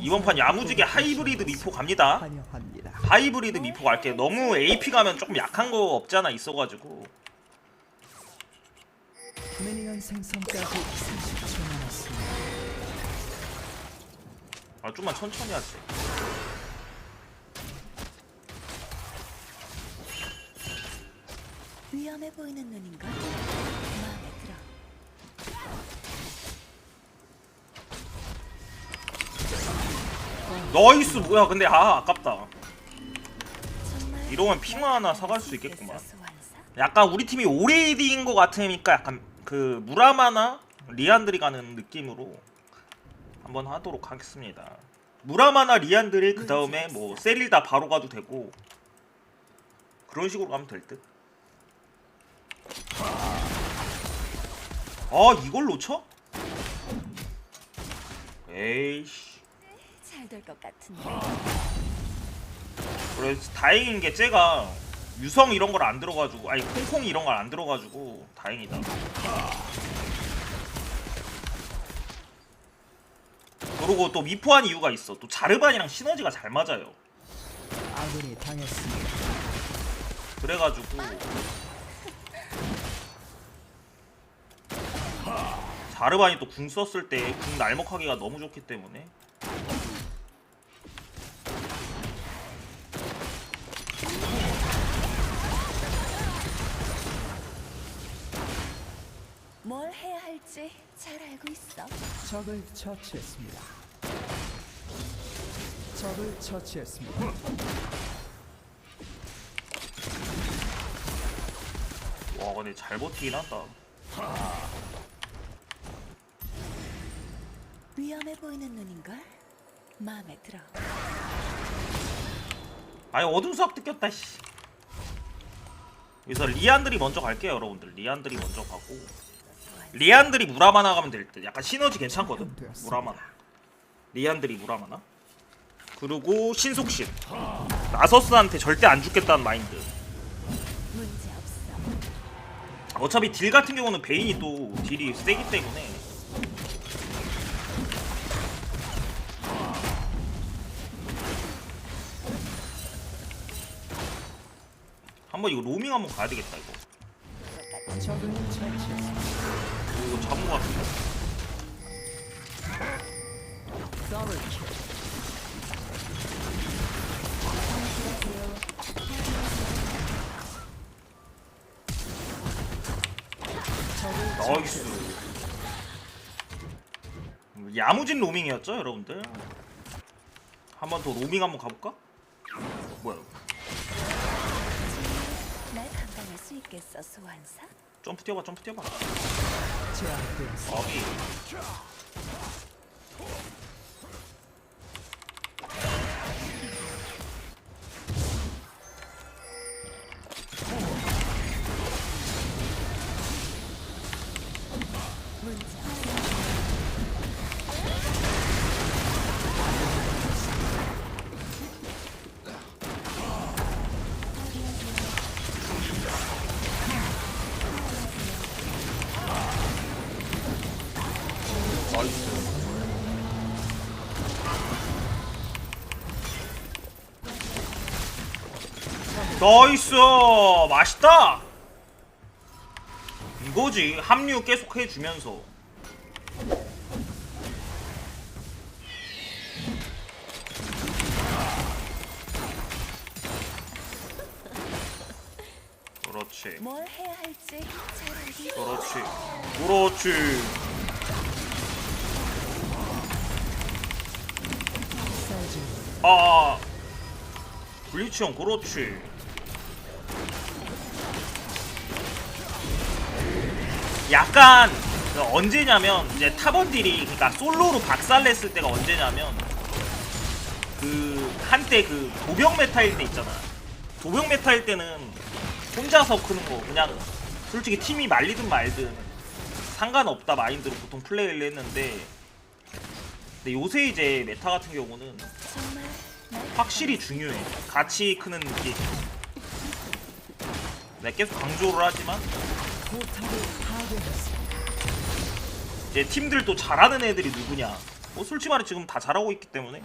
이번 판 야무지게 하이브리드 미포 갑니다. 하이브리드 미포 갈게. 너무 AP 가면 조금 약한 거 없지 않아 있어가지고. 미니언 생성까지 30초 남았습니다. 아 좀만 천천히 하지. 위험해 보이는 눈인가? 너이스 뭐야? 근데 아 아깝다. 이러면 핑화 하나 사갈 수수 있겠구만. 약간 우리 팀이 오레이드인 것 같으니까 약간 그 무라마나 리안들이 가는 느낌으로 한번 하도록 하겠습니다. 무라마나 리안들이 그 다음에 뭐 세릴다 바로 가도 되고 그런 식으로 가면 될 듯. 아 이걸 놓쳐? 에이씨. 잘 될 것 같은데. 그래서 다행인 게 쟤가 유성 이런 걸 안 들어가지고 아니 콩콩 이런 걸 안 들어가지고 다행이다. 그리고 또 미포한 이유가 있어. 또 자르반이랑 시너지가 잘 맞아요. 아군이 당했습니다. 그래가지고 자르반이 또 궁 썼을 때 궁 날먹하기가 너무 좋기 때문에 잘 알고 있어. 적을 처치했습니다. 적을 처치했습니다. 와 근데 잘 버티긴 한다. 위험해 보이는 눈인걸? 마음에 들어. 아니 어둠 수학 뜯겼다 씨. 여기서 리안들이 먼저 갈게요 여러분들 리안들이 먼저 가고 리안들이 무라마나 가면 될 듯. 약간 시너지 괜찮거든. 무라마나. 리안들이 무라마나? 그리고 신속신. 나서스한테 절대 안 죽겠다는 마인드. 어차피 딜 같은 경우는 베인이 또 딜이 세기 때문에. 한번 이거 로밍 한번 가야 되겠다 이거. 이거 잡은 거 같은데? 나이스. 야무진 로밍이었죠 여러분들? 한 번 더 로밍 한번 가볼까? 뭐야 수 있겠어, 소환사? 점프 뛰어봐 점프 뛰어봐 제압되었습니다. 어비 나이스 맛있다. 이거지. 합류 계속 해주면서. 그렇지. 뭘 해야 할지 잘. 그렇지. 그렇지. 아 블리치 형 그렇지 약간 그 언제냐면 이제 타번딜이 그러니까 솔로로 박살냈을 때가 언제냐면 그 한때 그 도병 메타일 때 있잖아 도병 메타일 때는 혼자서 크는 거 그냥 솔직히 팀이 말리든 말든 상관없다 마인드로 보통 플레이를 했는데 근데 요새 이제 메타 같은 경우는 확실히 중요해. 같이 크는 게. 내가 계속 강조를 하지만 이제 팀들 또 잘하는 애들이 누구냐? 뭐 솔직히 말해 지금 다 잘하고 있기 때문에.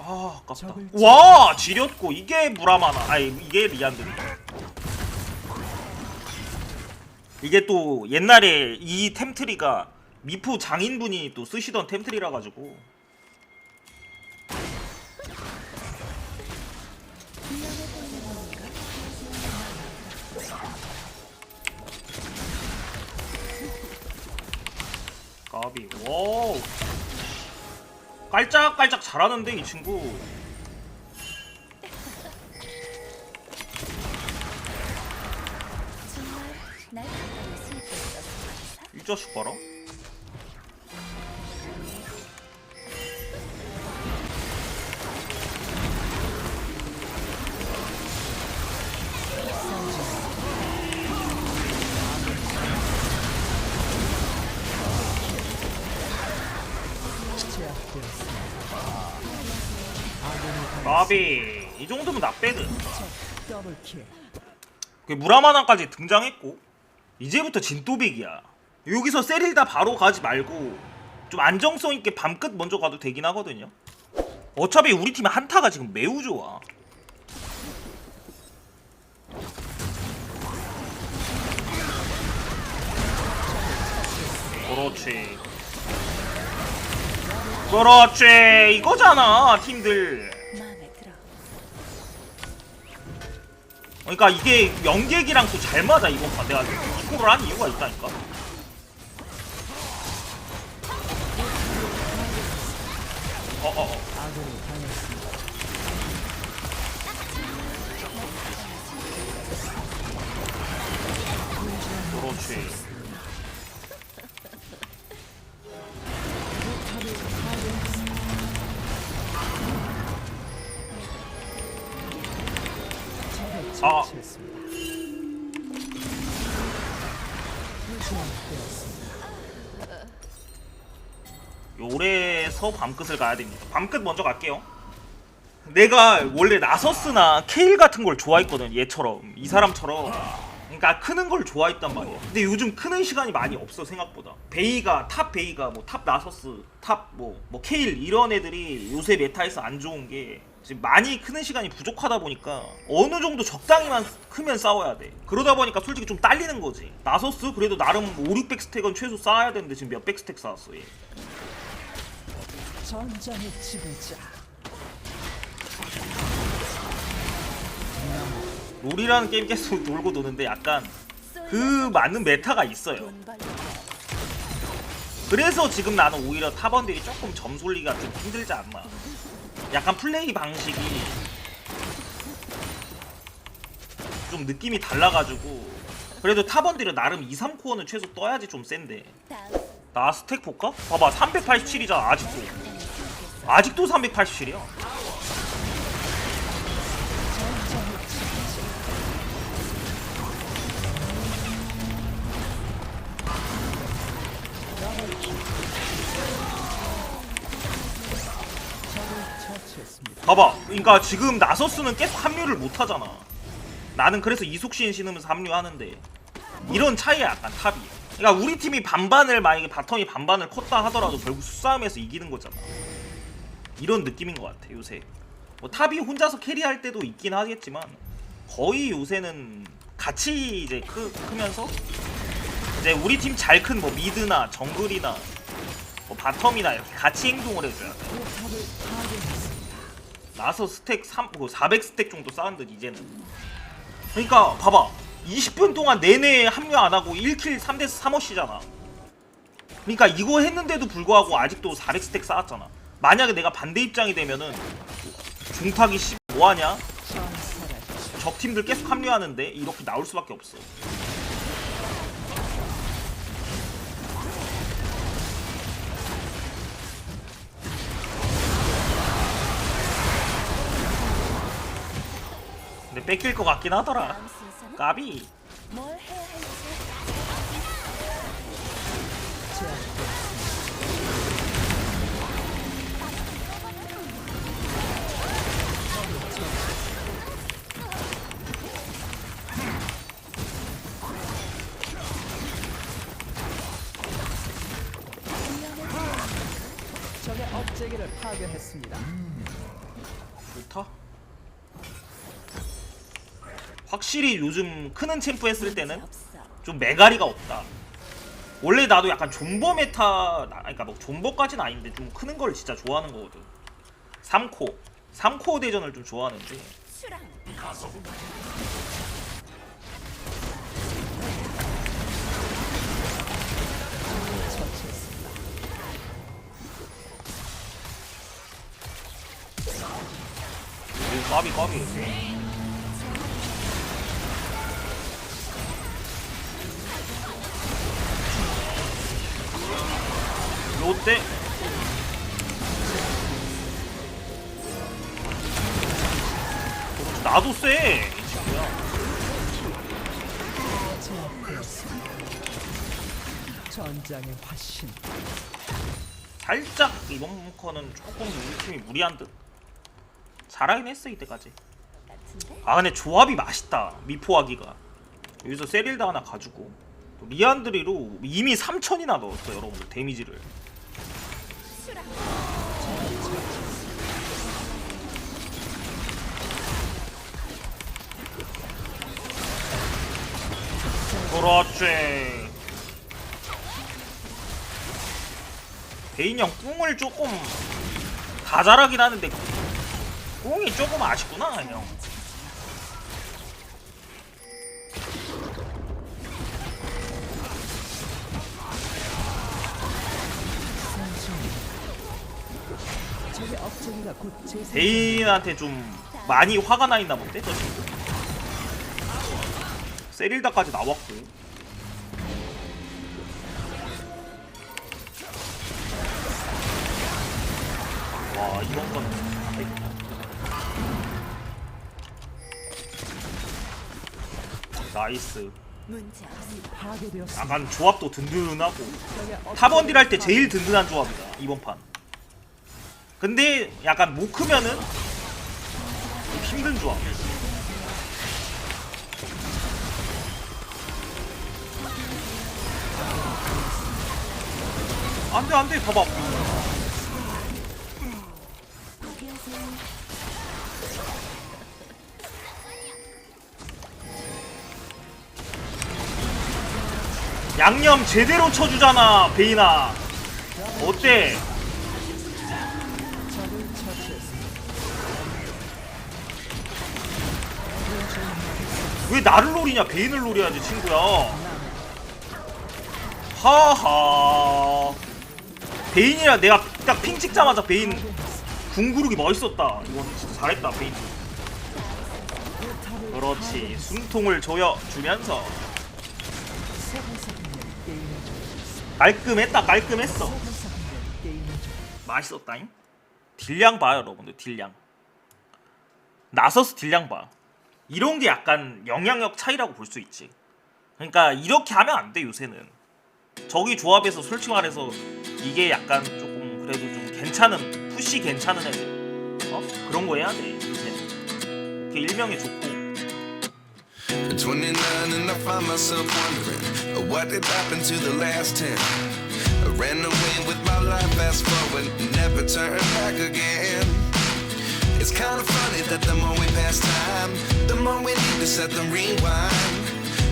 아 아깝다 와 지렸고 이게 무라마나 아니 이게 리안드 이게 또 옛날에 이 템트리가 미포 장인분이 또 쓰시던 템트리라 가지고? 까비. 와우. 깔짝깔짝 잘하는데 이 친구 제압되었습니다. 아군이 까비 이 정도면 나빼드 더블킬. 그 무라마나까지 등장했고 이제부터 진또백이야 여기서 세릴다 바로 가지 말고 좀 안정성 있게 밤끝 먼저 가도 되긴 하거든요. 어차피 우리 팀의 한타가 지금 매우 좋아. 그렇지. 그렇지. 이거잖아 팀들. 그러니까 이게 연객이랑 또 잘 맞아 이번 판. 내가 이거를 한 이유가 있다니까 그렇지 아. 제압되었습니다. 요래 서 밤끝을 가야 됩니다 밤끝 먼저 갈게요 내가 원래 나서스나 케일 같은 걸 좋아했거든 얘처럼. 이 사람처럼. 그러니까 크는 걸 좋아했단 말이야. 근데 요즘 크는 시간이 많이 없어 생각보다. 베이가 탑 베이가 뭐 탑 나서스 탑뭐뭐 케일 이런 애들이 요새 메타에서 안 좋은 게 지금 많이 크는 시간이 부족하다 보니까 어느 정도 적당히만 크면 싸워야 돼. 그러다 보니까 솔직히 좀 딸리는 거지. 나서스 그래도 나름 5, 600 스택은 최소 쌓아야 되는데 지금 몇 백 스택 쌓았어 얘. 전장의 지배자. 롤이라는 게임 계속 놀고 노는데 약간 그 맞는 메타가 있어요. 그래서 지금 나는 오히려 탑원들이 조금 점수 올리기가 좀 힘들지 않나. 약간 플레이 방식이 좀 느낌이 달라가지고 그래도 탑원들은 나름 2, 3코어는 최소 떠야지 좀 센데 나 스택 볼까? 봐봐 387이잖아 아직도. 아직도 387이야 봐봐. 그러니까 지금 나서스는 계속 합류를 못하잖아. 나는 그래서 이속시엔 신으면서 합류하는데 이런 차이야 약간 탑이 그러니까 우리 팀이 반반을 만약에 바텀이 반반을 컸다 하더라도 결국 수싸움에서 이기는 거잖아. 이런 느낌인 것 같아 요새. 뭐 탑이 혼자서 캐리할 때도 있긴 하겠지만 거의 요새는 같이 이제 크, 크면서 이제 우리 팀 잘 큰 뭐 미드나 정글이나 뭐 바텀이나 이렇게 같이 행동을 해줘야 돼 나서 스택 3, 400 스택 정도 쌓은 듯 이제는. 그러니까 봐봐. 20분 동안 내내 합류 안 하고 1킬 3대스 3어시잖아. 그러니까 이거 했는데도 불구하고 아직도 400 스택 쌓았잖아. 만약에 내가 반대 입장이 되면은 중탁이 씨 뭐하냐? 전사라지. 적팀들 계속 합류하는데 이렇게 나올 수밖에 없어 뺏길 것 같긴 하더라 까비 적의 업체기를 파괴했습니다. 음. 부터 확실히 요즘 크는 챔프 했을 때는. 좀 메가리가 없다. 원래 나도 약간 존버 메타, 나- 그러니까 뭐 존버까지는 아닌데 좀 크는 걸 진짜 좋아하는 거거든. 3코, 3코어 대전을 좀 좋아하는데 까비 까비. 나도 쎄 이 친구야. 전장의 화신. 살짝 이번 커는 조금 우리 팀이 무리한 듯. 잘하긴 했어 이때까지. 아 근데 조합이 맛있다 미포하기가 여기서 세릴드 하나 가지고 또 리안드리로 이미 3천이나 넣었어 여러분들 데미지를 그렇지 베인 형 꿍을 조금 다 잘하긴 하는데 꿍이 조금 아쉽구나 형. 베인한테 좀 많이 화가 나 있나 본데 저 친구 세릴다까지 나왔고. 와 이번 건 나이스. 약간 조합도 든든하고. 탑원딜 할 때 제일 든든한 조합이다 이번 판. 근데 약간 못 크면은 좀 힘든 조합 안돼 안돼 봐봐. 양념 제대로 쳐주잖아 베이나 어때. 왜 나를 노리냐 베인을 노려야지 친구야 하하 베인이라 내가 딱 핑 찍자마자 베인 궁구르기 멋있었다. 이건 진짜 잘했다 베인. 그렇지 숨통을 조여주면서. 깔끔했다 깔끔했어. 맛있었다잉? 딜량 봐요 여러분들 딜량. 나서스 딜량 봐. 이런 게 약간 영향력 차이라고 볼 수 있지. 그러니까 이렇게 하면 안 돼 요새는 저기 조합에서 솔직히 말해서 이게 약간 조금 그래도 좀 괜찮은 푸시 괜찮은 애들 어? 그런 거 해야 돼 요새는 이렇게 일명이 좋고 29 and I find myself wondering uh, what did happen to the last 10. I ran away with my life, fast forward, never turn back again. It's kind of funny that the more we pass time, the more we need to set the rewind.